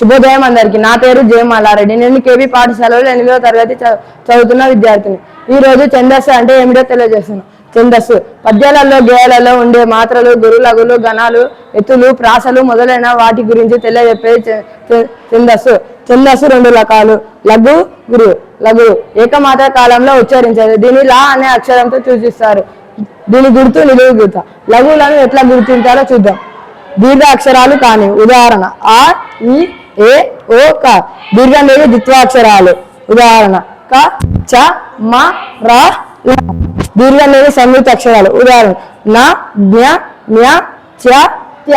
శుభోదయం అందరికి. నా పేరు జయమాలారెడ్డి. నేను కేబీ పాఠశాలలో ఎనిమిదో తరగతి చ- చదువుతున్న విద్యార్థిని. ఈ రోజు ఛందస్సు అంటే ఏమిటో తెలియజేస్తున్నాను ఛందస్సు. పద్యాలలో గేయాలలో ఉండే మాత్రలు గురులగులు గణాలు ఎత్తులు ప్రాసలు మొదలైన వాటి గురించి తెలియజెప్పేది చందస్సు చందస్సు ఛందస్సు. ఛందస్సు రెండు రకాలు. లఘు గురు. లఘు ఏకమాత్ర కాలంలో ఉచ్చరించారు దీని లా అనే అక్షరంతో సూచిస్తారు. దీని గుర్తు నిలువు గుర్త. లఘువులను ఎట్లా గుర్తించాలో చూద్దాం. దీర్ఘ అక్షరాలు కాని. ఉదాహరణ ఆ ఈ ఏ ఓ క. దీర్ఘం లేదు ద్విత్వాక్షరాలు. ఉదాహరణ క చ మ ర దీర్ఘం లేదు సంయుక్త అక్షరాలు. ఉదాహరణ నా జ్ఞ జ్ఞ చ త్య.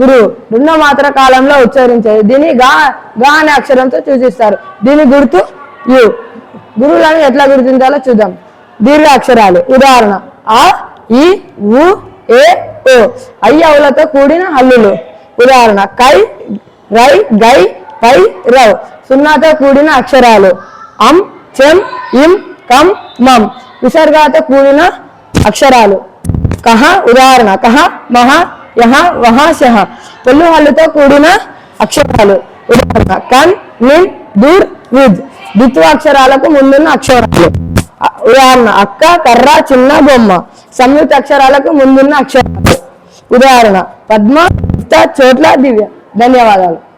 గురు రెండో మాత్ర కాలంలో ఉచ్చరించారు. దీని గా గా అనే అక్షరంతో సూచిస్తారు. దీని గుర్తు యు. గురువులను ఎట్లా గుర్తించాలో చూద్దాం. దీర్ఘ అక్షరాలు ఉదాహరణ ఆ ఈ ఉ ఏ ఓ అయ్యవులతో కూడిన హల్లులు. ఉదాహరణ కై రై గై పై రవ్ సున్నాతో కూడిన అక్షరాలు. అం చెం ఇం కం మం. విసర్గాతో కూడిన అక్షరాలు. కహ ఉదాహరణ కహ మహ యహ వహ శహ. పొల్లు హల్లుతో కూడిన అక్షరాలు. ఉదాహరణ కన్ నిన్ దూర్ విద్. ద్విత్వాక్షరాలకు ముందున్న అక్షరాలు. ఉదాహరణ అక్క కర్ర చిన్న బొమ్మ. సంయుక్త అక్షరాలకు ముందున్న అక్షరాలు. ఉదాహరణ పద్మ చోట్ల దివ్య. ధన్యవాదాలు.